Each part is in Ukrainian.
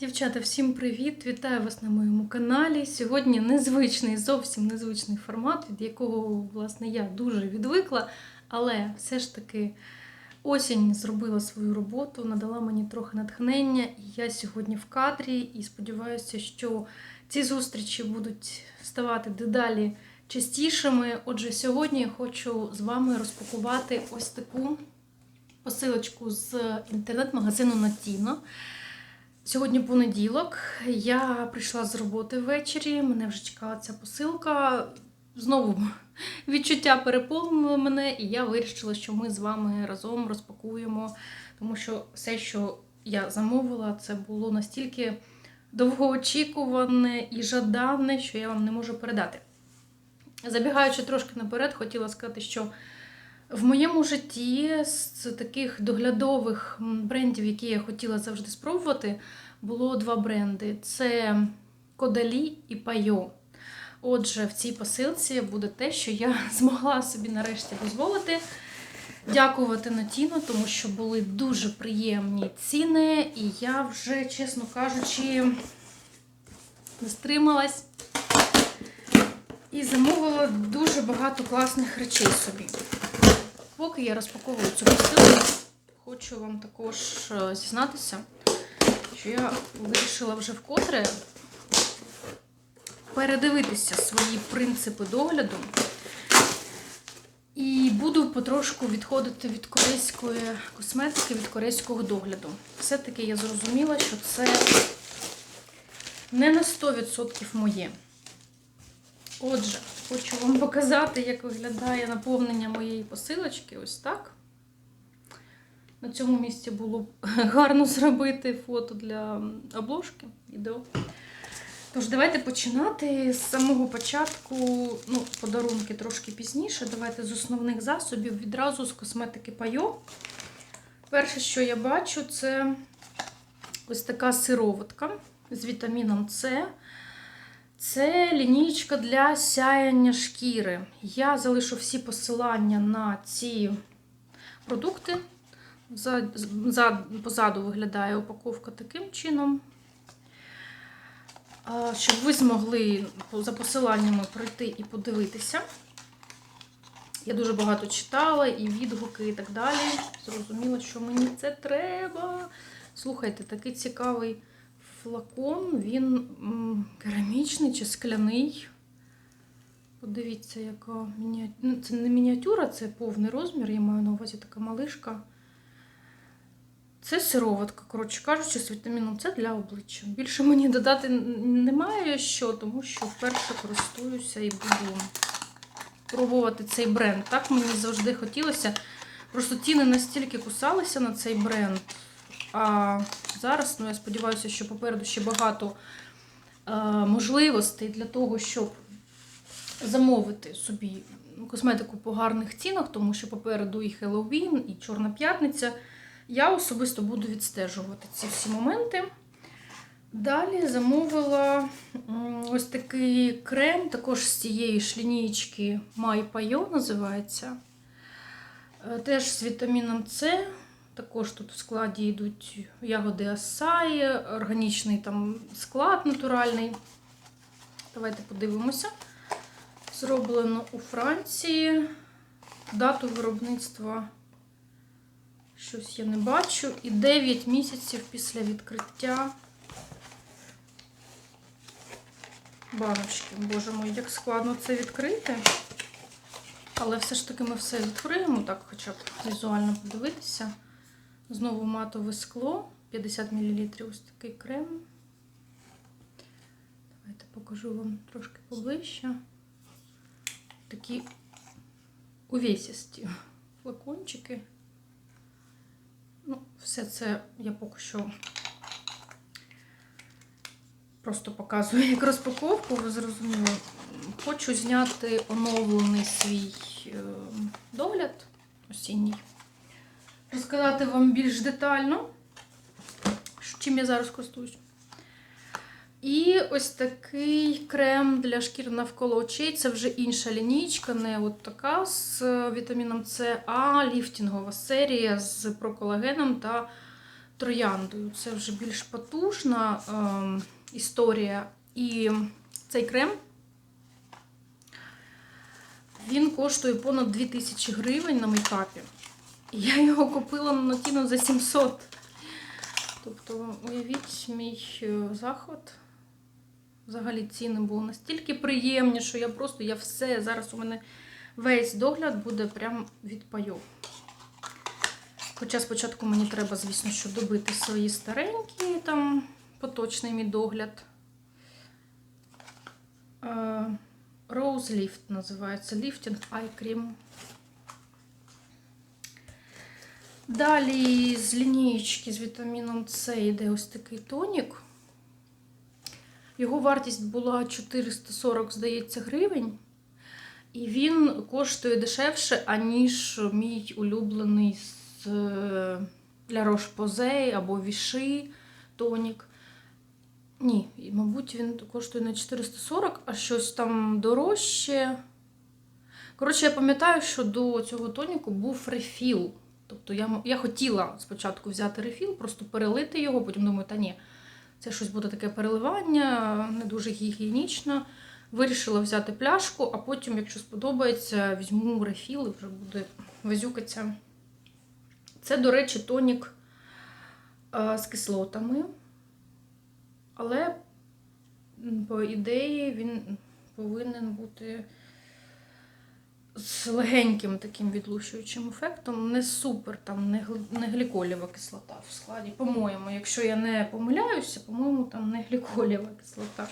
Дівчата, всім привіт! Вітаю вас на моєму каналі. Сьогодні незвичний, зовсім незвичний формат, від якого, власне, я дуже відвикла, але все ж таки осінь зробила свою роботу, надала мені трохи натхнення, і я сьогодні в кадрі і сподіваюся, що ці зустрічі будуть ставати дедалі частішими. Отже, сьогодні я хочу з вами розпакувати ось таку посилочку з інтернет-магазину Natino. Сьогодні понеділок. Я прийшла з роботи ввечері. Мене вже чекала ця посилка. Знову відчуття переповнило мене, і я вирішила, що ми з вами разом розпакуємо, тому що все, що я замовила, це було настільки довгоочікуване і жадане, що я вам не можу передати. Забігаючи трошки наперед, хотіла сказати, що в моєму житті з таких доглядових брендів, які я хотіла завжди спробувати, було два бренди: це Кодалі і Пайо. Отже, в цій посилці буде те, що я змогла собі нарешті дозволити. Дякувати Натіно, тому що були дуже приємні ціни, і я вже, чесно кажучи, не стрималась і замовила дуже багато класних речей собі. Поки я розпаковую цю посилку, хочу вам також е, зізнатися, що я вирішила вже вкотре передивитися свої принципи догляду. І буду потрошку відходити від корейської косметики, від корейського догляду. Все-таки я зрозуміла, що це не на 100% моє. Отже, хочу вам показати, як виглядає наповнення моєї посилочки. Ось так. На цьому місці було б гарно зробити фото для обложки відео. Тож, давайте починати з самого початку, ну, подарунки трошки пізніше. Давайте з основних засобів відразу з косметики Пайо. Перше, що я бачу, це ось така сироватка з вітаміном С. Це лінійка для сяяння шкіри. Я залишу всі посилання на ці продукти. За, за, позаду виглядає упаковка таким чином. Щоб ви змогли за посиланнями пройти і подивитися. Я дуже багато читала і відгуки, і так далі. Зрозуміла, що мені це треба. Слухайте, такий цікавий флакон, він керамічний чи скляний. Подивіться, яка міні... ну, це не мініатюра, це повний розмір. Я маю на увазі така малишка. Це сироватка, коротше кажучи, з вітаміном С для обличчя. Більше мені додати немає що, тому що вперше користуюся і буду пробувати цей бренд. Так мені завжди хотілося. Просто ціни настільки кусалися на цей бренд. А зараз, ну я сподіваюся, що попереду ще багато е, можливостей для того, щоб замовити собі косметику по гарних цінах, тому що попереду і Хеллоуін, і Чорна п'ятниця. Я особисто буду відстежувати ці всі моменти. Далі замовила ось такий крем, також з цієї ж лінійки Payo називається. Е, Теж з вітаміном С. Також тут в складі йдуть ягоди асаї, органічний там склад натуральний. Давайте подивимося. Зроблено у Франції. Дату виробництва щось я не бачу. І 9 місяців після відкриття баночки. Боже мой, як складно це відкрити. Але все ж таки ми все відкриємо, так хоча б візуально подивитися. Знову матове скло, 50 мл ось такий крем. Давайте покажу вам трошки поближче. Такі увесісті флакончики. Ну, все це я поки що просто показую як розпаковку, ви зрозуміли. Хочу зняти оновлений свій е, догляд осінній. Розказати вам більш детально, чим я зараз користуюсь. І ось такий крем для шкір навколо очей. Це вже інша лінійка, не от така з вітаміном С, а ліфтінгова серія з проколагеном та трояндою. Це вже більш потужна ем, історія. І цей крем він коштує понад 2000 гривень на мейкапі. Я його купила на Нотіно за 700. Тобто, уявіть мій е, захват. Взагалі ціни були настільки приємні, що я просто я все. Зараз у мене весь догляд буде прям від пайов. Хоча спочатку мені треба, звісно, що добити свої старенькі, там поточний мій догляд. Е, Rose Lift називається Lifting Eye Cream. Далі з лінієчки з вітаміном С йде ось такий тонік. Його вартість була 440, здається, гривень. І він коштує дешевше, аніж мій улюблений з е, La Roche-Posay або Віши тонік. Ні, мабуть, він коштує не 440, а щось там дорожче. Коротше, я пам'ятаю, що до цього тоніку був рефіл. Тобто я, я хотіла спочатку взяти рефіл, просто перелити його, потім думаю, та ні, це щось буде таке переливання, не дуже гігієнічно. Вирішила взяти пляшку, а потім, якщо сподобається, візьму рефіл і вже буде везюкатися. Це, до речі, тонік е, з кислотами. Але, по ідеї, він повинен бути з легеньким таким відлущуючим ефектом. Не супер, там не, не гліколєва кислота в складі. По-моєму, якщо я не помиляюся, по-моєму, там не гліколєва кислота.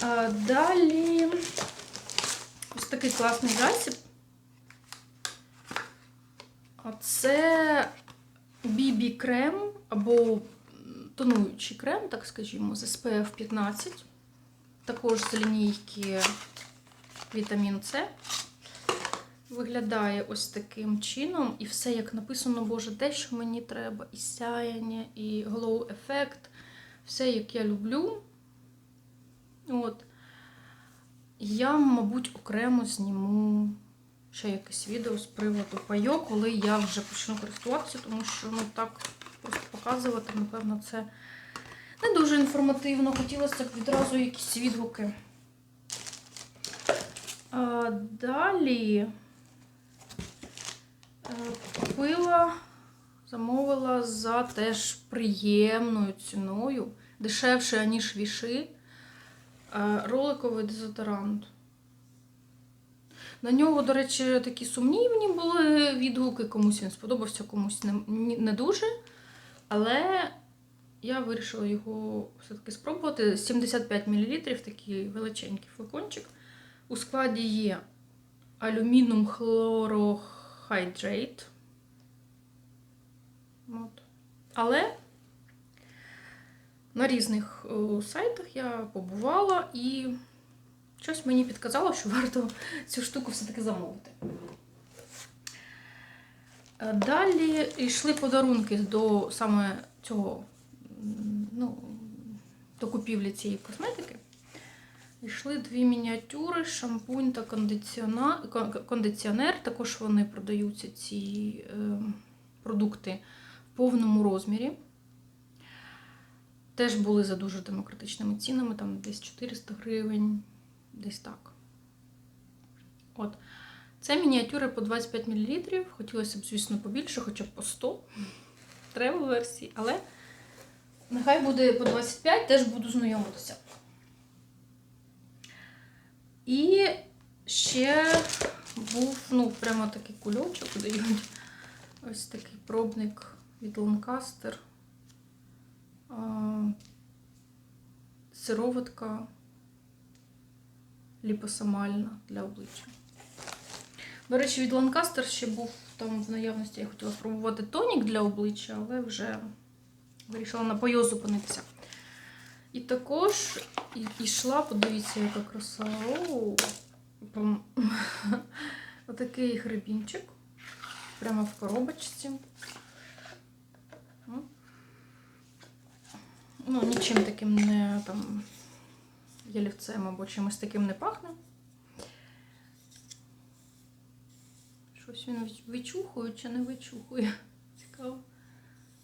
А, далі ось такий класний засіб. Це BB крем або тонуючий крем, так скажімо, з SPF 15. Також з лінійки вітамін С. Виглядає ось таким чином. І все, як написано, Боже, те, що мені треба, і сяяння, і glow ефект. Все, як я люблю. От. Я, мабуть, окремо зніму ще якесь відео з приводу пайо, коли я вже почну користуватися, тому що ну так просто показувати, напевно, це не дуже інформативно. Хотілося б відразу якісь відгуки. А, далі купила, замовила за теж приємною ціною, дешевше, ніж віши, е, роликовий дезодорант. На нього, до речі, такі сумнівні були відгуки. Комусь він сподобався, комусь не, не дуже. Але я вирішила його все-таки спробувати. 75 мл, такий величенький флакончик. У складі є алюмініум хлорохайдрейт. От. Але на різних е, сайтах я побувала і щось мені підказало, що варто цю штуку все-таки замовити. Е, Далі йшли подарунки до саме цього, ну, до купівлі цієї косметики. Йшли дві мініатюри, шампунь та кондиціонер. Також вони продаються ці е, продукти в повному розмірі. Теж були за дуже демократичними цінами, там десь 400 гривень, десь так. От. Це мініатюри по 25 мл. Хотілося б, звісно, побільше, хоча б по 100 треба версії, але нехай буде по 25, теж буду знайомитися. І ще був, ну, прямо такий кульочок дають. Ось такий пробник від. А, Сироватка ліпосомальна для обличчя. До речі, від Lancaster ще був там в наявності, я хотіла спробувати тонік для обличчя, але вже вирішила на пайо зупинитися. І також йшла, подивіться, яка краса. Отакий грибінчик. Прямо в коробочці. Ну, нічим таким не там ялівцем або чимось таким не пахне. Щось він вичухує чи не вичухує. Цікаво.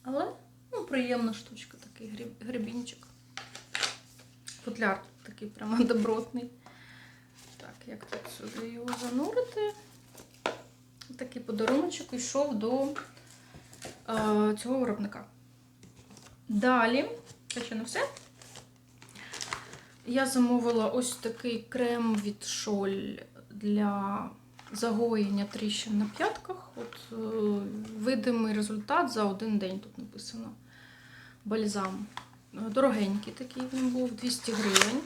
Але Ну, приємна штучка, такий гріб- Футляр такий прямо добротний. Так, як тут сюди його занурити? Такий подаруночок йшов до е, цього виробника. Далі, це ще не все. Я замовила ось такий крем від Шоль для загоєння тріщин на п'ятках. От е, видимий результат за один день тут написано. Бальзам. Дорогенький такий він був, 200 гривень.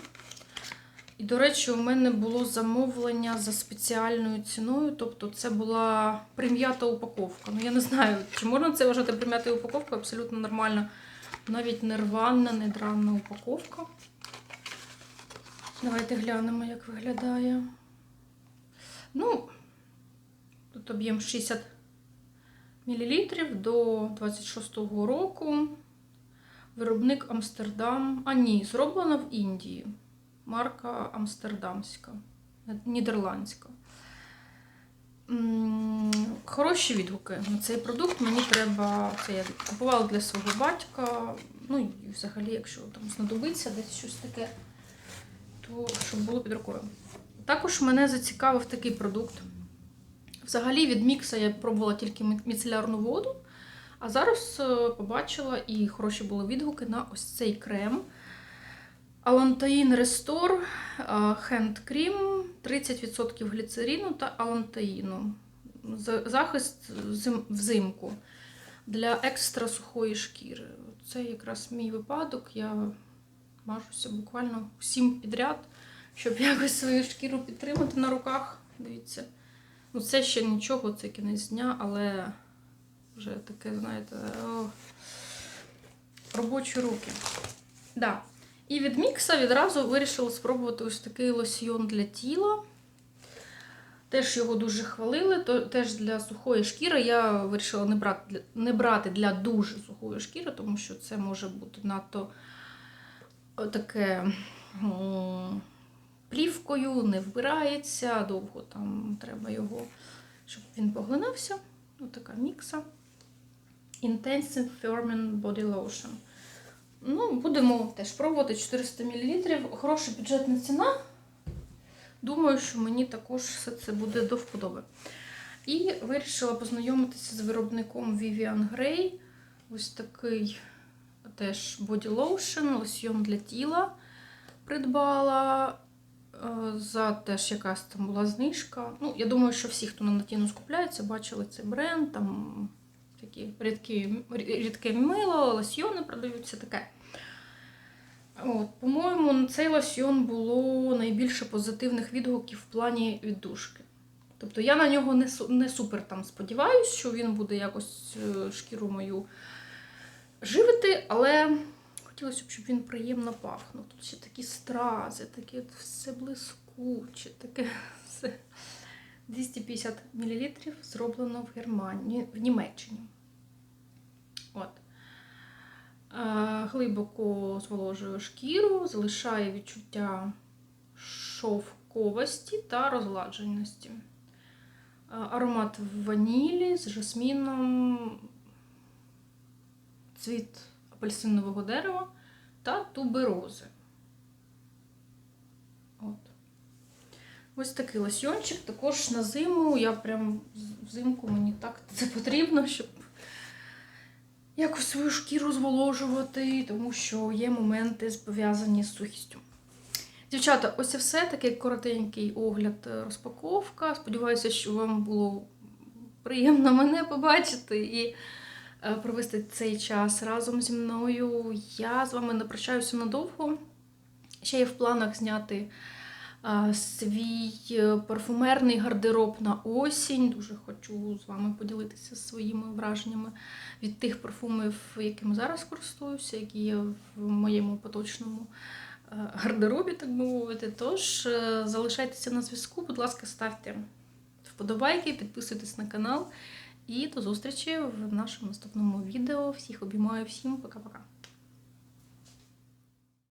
І, до речі, у мене було замовлення за спеціальною ціною. Тобто це була прим'ята упаковка. Ну, я не знаю, чи можна це вважати прим'ятою упаковкою, абсолютно нормально. Навіть не рвана, упаковка. Давайте глянемо, як виглядає. Ну, тут об'єм 60 мл до 26-го року. Виробник Амстердам. А ні, зроблено в Індії. Марка Амстердамська, нідерландська. Хороші відгуки на цей продукт. Мені треба. Це я купувала для свого батька. Ну і взагалі, якщо там знадобиться десь щось таке, то щоб було під рукою. Також мене зацікавив такий продукт. Взагалі від мікса я пробувала тільки міцелярну воду, а зараз е, побачила і хороші були відгуки на ось цей крем. Алантаїн Рестор Hand Cream 30% гліцерину та алантаїну. Захист взимку для екстра сухої шкіри. Це якраз мій випадок. Я мажуся буквально всім підряд, щоб якось свою шкіру підтримати на руках. Дивіться. Ну, це ще нічого, це кінець дня, але вже таке, знаєте, о, робочі руки. Да. І від мікса відразу вирішила спробувати ось такий лосьйон для тіла. Теж його дуже хвалили, то, теж для сухої шкіри. Я вирішила не брати, не брати для дуже сухої шкіри, тому що це може бути надто таке м, плівкою, не вбирається, довго там треба його, щоб він поглинався. Ось така мікса. Intensive Firming Body Lotion. Ну, будемо теж пробувати 400 мл. Хороша бюджетна ціна. Думаю, що мені також все це буде до вподоби. І вирішила познайомитися з виробником Vivian Grey. Ось такий теж body lotion, лосьйон для тіла. Придбала е, за теж якась там була знижка. Ну, я думаю, що всі, хто на Натіну скупляється, бачили цей бренд. Там такі рідкі, рідке мило, лосьйони продаються таке. По-моєму, на цей лосьйон було найбільше позитивних відгуків в плані віддушки. Тобто я на нього не, не супер там сподіваюся, що він буде якось е, шкіру мою живити, але хотілося б, щоб він приємно пахнув. Тут ще такі стрази, таке все блискуче, таке все. 250 мл зроблено в Германії, в Німеччині. Е, Глибоко зволожує шкіру, залишає відчуття шовковості та розгладженості. Е, Аромат ванілі з жасміном, цвіт апельсинового дерева та туберози. От. Ось такий лосьончик. Також на зиму. Я прям взимку мені так це потрібно, щоб якось свою шкіру зволожувати, тому що є моменти пов'язані з сухістю. Дівчата, ось і все такий коротенький огляд е, розпаковка. Сподіваюся, що вам було приємно мене побачити і е, провести цей час разом зі мною. Я з вами не прощаюся надовго. Ще є в планах зняти свій е, парфумерний гардероб на осінь. Дуже хочу з вами поділитися своїми враженнями від тих парфумів, якими зараз користуюся, які є в моєму поточному е, гардеробі, так би мовити. Тож е, залишайтеся на зв'язку, будь ласка, ставте вподобайки, підписуйтесь на канал. І до зустрічі в нашому наступному відео. Всіх обіймаю, всім пока-пока.